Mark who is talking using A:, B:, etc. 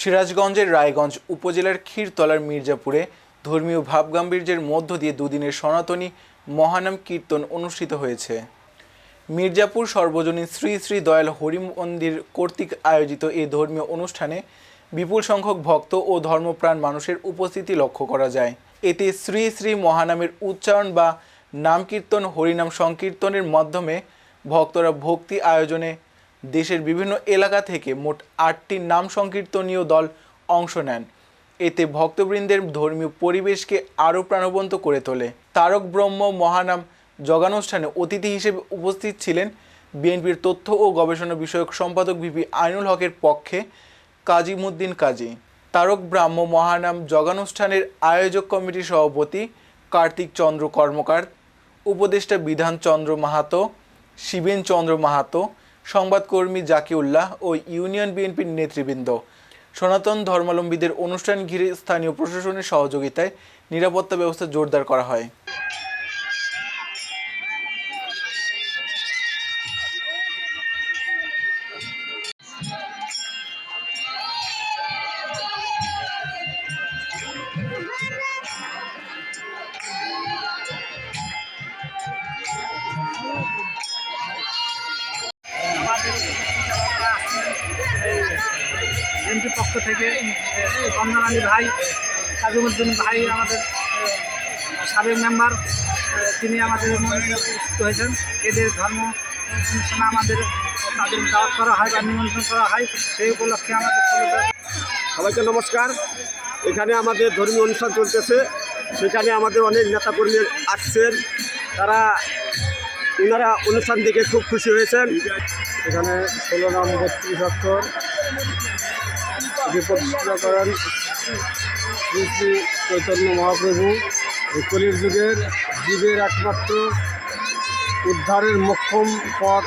A: সিরাজগঞ্জের রায়গঞ্জ উপজেলার ক্ষীরতলার মির্জাপুরে ধর্মীয় ভাবগাম্ভীর্যের মধ্য দিয়ে দুদিনের সনাতনী মহানাম কীর্তন অনুষ্ঠিত হয়েছে। মির্জাপুর সর্বজনীন শ্রী শ্রী দয়াল হরি মন্দির কর্তৃক আয়োজিত এই ধর্মীয় অনুষ্ঠানে বিপুল সংখ্যক ভক্ত ও ধর্মপ্রাণ মানুষের উপস্থিতি লক্ষ্য করা যায়। এতে শ্রী শ্রী মহানামের উচ্চারণ বা নাম কীর্তন হরিনাম সংকীর্তনের মাধ্যমে ভক্তরা ভক্তি আয়োজনে দেশের বিভিন্ন এলাকা থেকে মোট আটটি নাম সংকীর্তনীয় দল অংশ নেন। এতে ভক্তবৃন্দের ধর্মীয় পরিবেশকে আরও প্রাণবন্ত করে তোলে। তারক ব্রহ্ম মহানাম জগানুষ্ঠানে অতিথি হিসেবে উপস্থিত ছিলেন বিএনপির তথ্য ও গবেষণা বিষয়ক সম্পাদক ভিপি আইনুল হকের পক্ষে কাজিমুদ্দিন কাজী, তারক ব্রাহ্ম মহানাম জগানুষ্ঠানের আয়োজক কমিটির সভাপতি কার্তিক চন্দ্র কর্মকার, উপদেষ্টা বিধান চন্দ্র মাহাতো, শিবেন চন্দ্র মাহাতো সংবাদকর্মী জাকিউল্লাহ ও ইউনিয়ন বিএনপির নেতৃবৃন্দ। সনাতন ধর্মাবলম্বীদের অনুষ্ঠান ঘিরে স্থানীয় প্রশাসনের সহযোগিতায় নিরাপত্তা ব্যবস্থা জোরদার করা হয়।
B: এমপি পক্ষ থেকে বন্দন আলী ভাই কাজুমুদ্দিন ভাই আমাদের সাবেক মেম্বার তিনি আমাদের উপস্থিত হয়েছেন। এদের ধর্ম অনুষ্ঠানে আমাদের তাদের দাওয়াত করা হয় বা নিমন্ত্রণ করা হয়, সেই উপলক্ষে আমাদের
C: সবাইকে নমস্কার। এখানে আমাদের ধর্মীয় অনুষ্ঠান চলতেছে। সেখানে আমাদের অনেক নেতাকর্মী আসছেন। তারা ওনারা অনুষ্ঠান দেখে খুব খুশি হয়েছেন। এখানে ষোলো নাম বত্রিশ অক্ষর প্রতিষ্ঠা করেন শ্রী শ্রী চৈতন্য মহাপ্রভু এই কলির যুগের জীবের একমাত্র উদ্ধারের মক্ষম পথ